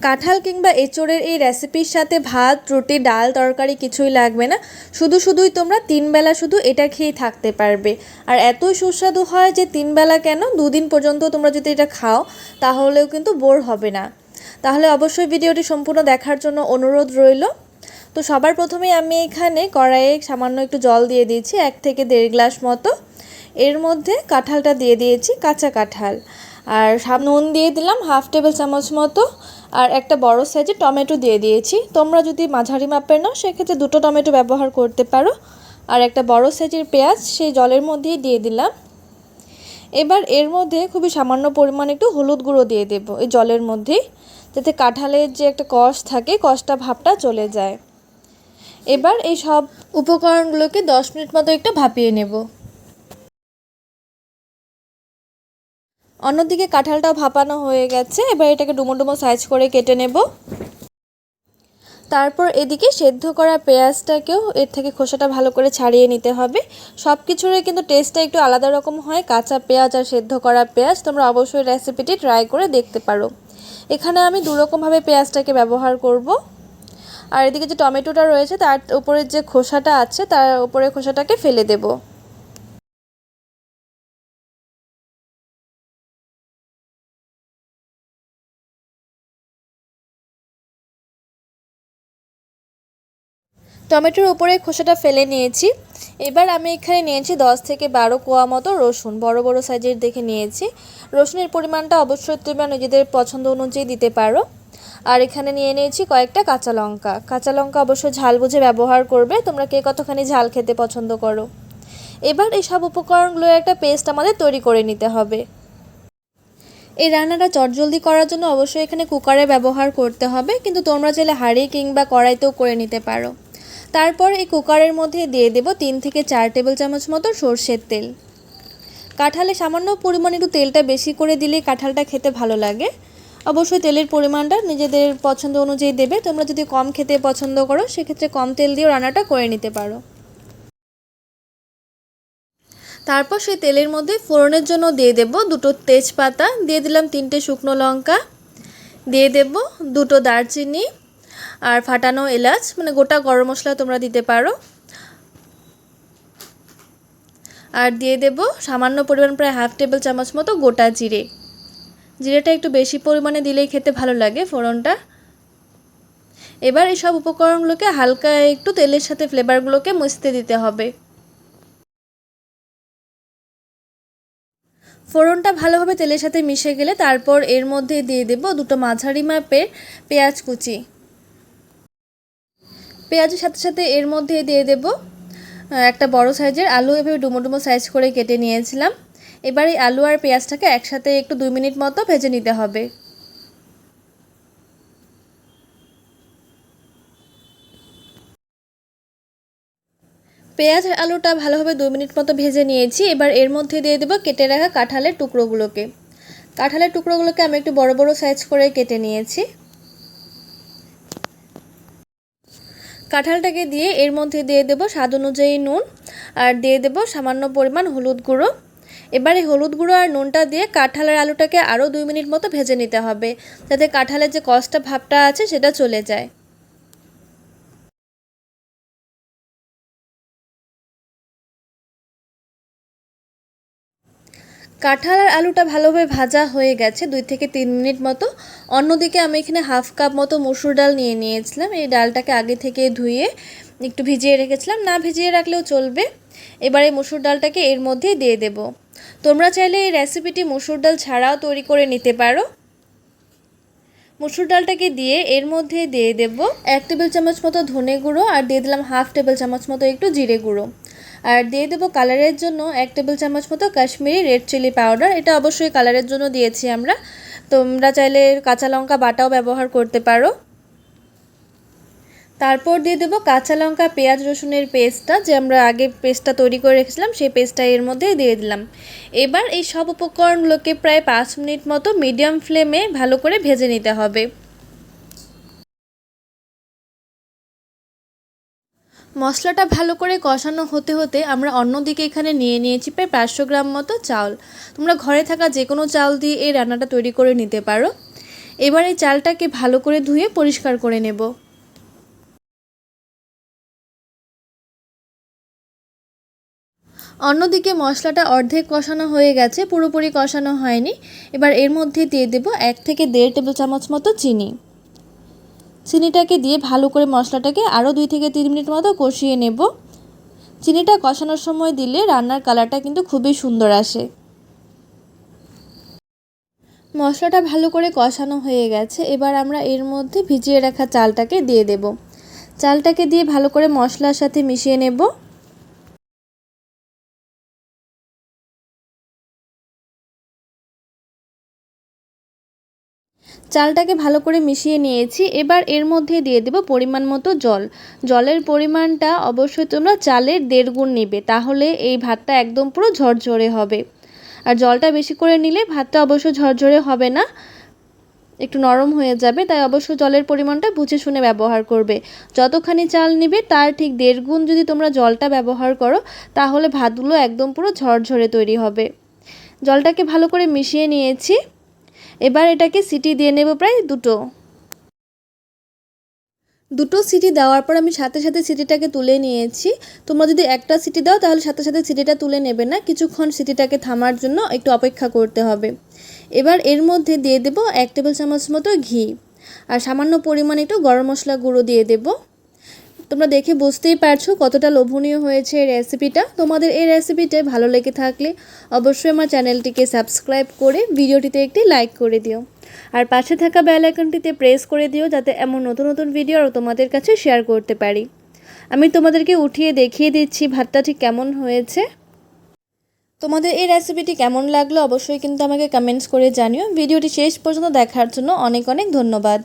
কাঁঠাল কিংবা এঁচোড়ের এই রেসিপির সাথে ভাত, রুটি, ডাল, তরকারি কিছুই লাগবে না। শুধু শুধুই তোমরা তিনবেলা শুধু এটা খেয়েই থাকতে পারবে। আর এতই সুস্বাদু হয় যে তিনবেলা কেন? দুদিন পর্যন্ত তোমরা যদি এটা খাও, তাহলেও কিন্তু বোর হবে না। তাহলে অবশ্যই ভিডিওটি সম্পূর্ণ দেখার জন্য অনুরোধ রইল। তো সবার প্রথমেই আমি এখানে কড়াইয়ে সামান্য একটু জল দিয়ে দিয়েছি, এক থেকে দেড় গ্লাস মতো। এর মধ্যে কাঁঠালটা দিয়ে দিয়েছি, কাঁচা কাঁঠাল। আর নুন দিয়ে দিলাম হাফ টেবিল চামচ মতো। আর একটা বড় সাইজের টমেটো দিয়ে দিয়েছি। তোমরা যদি মাঝারি মাপের নাও, সেক্ষেত্রে দুটো টমেটো ব্যবহার করতে পারো। আর একটা বড় সাইজের পেঁয়াজ, সেই জলের মধ্যেই দিয়ে দিলাম। এবার এর মধ্যে খুবই সামান্য পরিমাণ একটু হলুদ গুঁড়ো দিয়ে দেবো এই জলের মধ্যেই, যাতে কাঁঠালের যে একটা কষ থাকে, কষটা ভাবটা চলে যায়। এবার এই সব উপকরণগুলোকে দশ মিনিট মতো একটু ভাপিয়ে নেব। অন্যদিকে কাঁঠালটাও ভাপানো হয়ে গেছে। এবার এটাকে ডুমো ডুমো সাইজ করে কেটে নেব। তারপর এদিকে সেদ্ধ করা পেঁয়াজটাকেও এর থেকে খোসাটা ভালো করে ছাড়িয়ে নিতে হবে। সব কিছুরই কিন্তু টেস্টটা একটু আলাদা রকম হয়, কাঁচা পেঁয়াজ আর সেদ্ধ করা পেঁয়াজ। তোমরা অবশ্যই রেসিপিটি ট্রাই করে দেখতে পারো। এখানে আমি দুরকমভাবে পেঁয়াজটাকে ব্যবহার করব। আর এদিকে যে টমেটোটা রয়েছে, তার উপরের যে খোসাটা আছে, তার উপরে খোসাটাকে ফেলে দেবো। টমেটোর উপরে খোসাটা ফেলে নিয়েছি। এবার আমি এখানে নিয়েছি দশ থেকে বারো কোয়া মতো রসুন। বড় বড় সাইজের দেখে নিয়েছি। রসুনের পরিমাণটা অবশ্যই তোমরা নিজেদের পছন্দ অনুযায়ী দিতে পারো। আর এখানে নিয়ে নিয়েছি কয়েকটা কাঁচা লঙ্কা। কাঁচা লঙ্কা অবশ্যই ঝাল বুঝে ব্যবহার করবে। তোমরা কে কতখানি ঝাল খেতে পছন্দ করো। এবার এই সব উপকরণগুলোর একটা পেস্ট আমাদের তৈরি করে নিতে হবে। এই রান্নাটা চটজলদি করার জন্য অবশ্যই এখানে কুকারে ব্যবহার করতে হবে। কিন্তু তোমরা চাইলে হাঁড়ি কিংবা কড়াইতেও করে নিতে পারো। তারপর এই কুকারের মধ্যে দিয়ে দেব তিন থেকে চার টেবিল চামচ মতো সর্ষের তেল। কাঁঠালে সামান্য পরিমাণ একটু তেলটা বেশি করে দিলে কাঁঠালটা খেতে ভালো লাগে। অবশ্যই তেলের পরিমাণটা নিজেদের পছন্দ অনুযায়ী দেবে। তোমরা যদি কম খেতে পছন্দ করো, সেক্ষেত্রে কম তেল দিয়েও রান্নাটা করে নিতে পারো। তারপর সেই তেলের মধ্যে ফোড়নের জন্য দিয়ে দেব দুটো তেজপাতা, দিয়ে দিলাম তিনটে শুকনো লঙ্কা, দিয়ে দেব দুটো দারচিনি আর ফাটানো এলাচ মানে গোটা গরম মশলা তোমরা দিতে পারো। আর দিয়ে দেব সামান্য পরিমাণ প্রায় হাফ টেবিল চামচ মতো গোটা জিরে। জিরেটা একটু বেশি পরিমাণে দিলেই খেতে ভালো লাগে ফোড়নটা। এবার এই সব উপকরণগুলোকে হালকা একটু তেলের সাথে ফ্লেভারগুলোকে মুছতে দিতে হবে। ফোড়নটা ভালোভাবে তেলের সাথে মিশে গেলে তারপর এর মধ্যে দিয়ে দেব দুটো মাঝারি মাপের পেঁয়াজ কুচি। পেঁয়াজের সাথে সাথে এর মধ্যে দিয়ে দেব একটা বড় সাইজের আলু। এভাবে ডুমো ডুমো সাইজ করে কেটে নিয়েছিলাম। এবার এই আলু আর পেঁয়াজটাকে একসাথে একটু দুই মিনিট মতো ভেজে নিতে হবে। পেঁয়াজ আলুটা ভালোভাবে দু মিনিট মতো ভেজে নিয়েছি। এবার এর মধ্যে দিয়ে দেবো কেটে রাখা কাঁঠালের টুকরোগুলোকে। কাঁঠালের টুকরোগুলোকে আমি একটু বড় বড় সাইজ করে কেটে নিয়েছি। কাঁঠালটাকে দিয়ে এর মধ্যে দিয়ে দেব স্বাদ অনুযায়ী নুন আর দিয়ে দেব সামান্য পরিমাণ হলুদ গুঁড়ো। এবারে হলুদ গুঁড়ো আর নুনটা দিয়ে কাঁঠালের আলুটাকে আরও দুই মিনিট মতো ভেজে নিতে হবে, যাতে কাঁঠালের যে কষটা ভাবটা আছে সেটা চলে যায়। কাঁঠাল আর আলুটা ভালোভাবে ভাজা হয়ে গেছে দুই থেকে তিন মিনিট মতো। অন্যদিকে আমি এখানে হাফ কাপ মতো মসুর ডাল নিয়ে নিয়েছিলাম। এই ডালটাকে আগে থেকে ধুয়ে একটু ভিজিয়ে রেখেছিলাম। না ভিজিয়ে রাখলেও চলবে। এবারে মসুর ডালটাকে এর মধ্যে দিয়ে দেব। তোমরা চাইলে এই রেসিপিটি মসুর ডাল ছাড়াও তৈরি করে নিতে পারো। মসুর ডালটাকে দিয়ে এর মধ্যে দিয়ে দেব এক টেবিল চামচ মতো ধনে গুঁড়ো আর দিয়ে দিলাম হাফ টেবিল চামচ মতো একটু জিরে গুঁড়ো। আর দিয়ে দেবো কালারের জন্য এক টেবিল চামচ মতো কাশ্মীরি রেড চিলি পাউডার। এটা অবশ্যই কালারের জন্য দিয়েছি আমরা। তোমরা চাইলে কাঁচা লঙ্কা বাটাও ব্যবহার করতে পারো। তারপর দিয়ে দেবো কাঁচা লঙ্কা, পেঁয়াজ, রসুনের পেস্টটা যে আমরা আগে পেস্টটা তৈরি করে রেখেছিলাম, সেই পেস্টটা এর মধ্যে দিয়ে দিলাম। এবার এই সব উপকরণগুলোকে প্রায় পাঁচ মিনিট মতো মিডিয়াম ফ্লেমে ভালো করে ভেজে নিতে হবে। মশলাটা ভালো করে কষানো হতে হতে আমরা অন্যদিকে এখানে নিয়ে নিয়েছি প্রায় পাঁচশো গ্রাম মতো চাল। তোমরা ঘরে থাকা যে কোনো চাল দিয়ে এই রান্নাটা তৈরি করে নিতে পারো। এবার এই চালটাকে ভালো করে ধুয়ে পরিষ্কার করে নেব। অন্যদিকে মশলাটা অর্ধেক কষানো হয়ে গেছে, পুরোপুরি কষানো হয়নি। এবার এর মধ্যে দিয়ে দেব এক থেকে দেড় টেবিল চামচ মতো চিনি। চিনিটাকে দিয়ে ভালো করে মশলাটাকে আরও দুই থেকে তিন মিনিট মতো কষিয়ে নেব। চিনিটা কষানোর সময় দিলে রান্নার কালারটা কিন্তু খুবই সুন্দর আসে। মশলাটা ভালো করে কষানো হয়ে গেছে, এবার আমরা এর মধ্যে ভিজিয়ে রাখা চালটাকে দিয়ে দেব। চালটাকে দিয়ে ভালো করে মশলার সাথে মিশিয়ে নেব। চালটাকে ভালো করে মিশিয়ে নিয়েছি। এবার এর মধ্যে দিয়ে দেব পরিমাণ মতো জল। জলের পরিমাণটা অবশ্যই তোমরা চালের দেড় গুণ নেবে, তাহলে এই ভাতটা একদম পুরো ঝরঝরে হবে। আর জলটা বেশি করে নিলে ভাতটা অবশ্য ঝরঝরে হবে না, একটু নরম হয়ে যাবে, তাই অবশ্য জলের পরিমাণটা বুঝে শুনে ব্যবহার করবে। যতখানি চাল নিবে, তার ঠিক দেড় গুণ যদি তোমরা জলটা ব্যবহার করো, তাহলে ভাতগুলো একদম পুরো ঝরঝরে তৈরি হবে। জলটাকে ভালো করে মিশিয়ে নিয়েছি। এবার এটাকে সিটি দিয়ে নেব প্রায় দুটো। দুটো সিটি দেওয়ার পর আমি সাথে সাথে সিটিটাকে তুলে নিয়েছি। তোমরা যদি একটা সিটি দাও, তাহলে সাথে সাথে সিটিটা তুলে নেবে না। কিছুক্ষণ সিটিটাকে থামার জন্য একটু অপেক্ষা করতে হবে। এবার এর মধ্যে দিয়ে দেব এক টেবিল চামচ মতো ঘি। আর সামান্য পরিমাণে একটু গরম মশলা গুঁড়ো দিয়ে দেবো। তোমরা দেখে বুঝতেই পারছ কতটা লোভনীয় হয়েছে এই রেসিপিটা তোমাদের এই রেসিপিটা ভালো লেগে থাকলে অবশ্যই আমার চ্যানেলটিকে সাবস্ক্রাইব করে ভিডিওটিতে একটি লাইক করে দিও। আর পাশে থাকা বেল আইকনটিতে প্রেস করে দিও যাতে এমন নতুন নতুন ভিডিও আরও তোমাদের কাছে শেয়ার করতে পারি। আমি তোমাদেরকে উঠিয়ে দেখিয়ে দিচ্ছি ভাতটা ঠিক কেমন হয়েছে। তোমাদের এই রেসিপিটি কেমন লাগল অবশ্যই কিন্তু আমাকে কমেন্টস করে জানিও। ভিডিওটি শেষ পর্যন্ত দেখার জন্য অনেক অনেক ধন্যবাদ।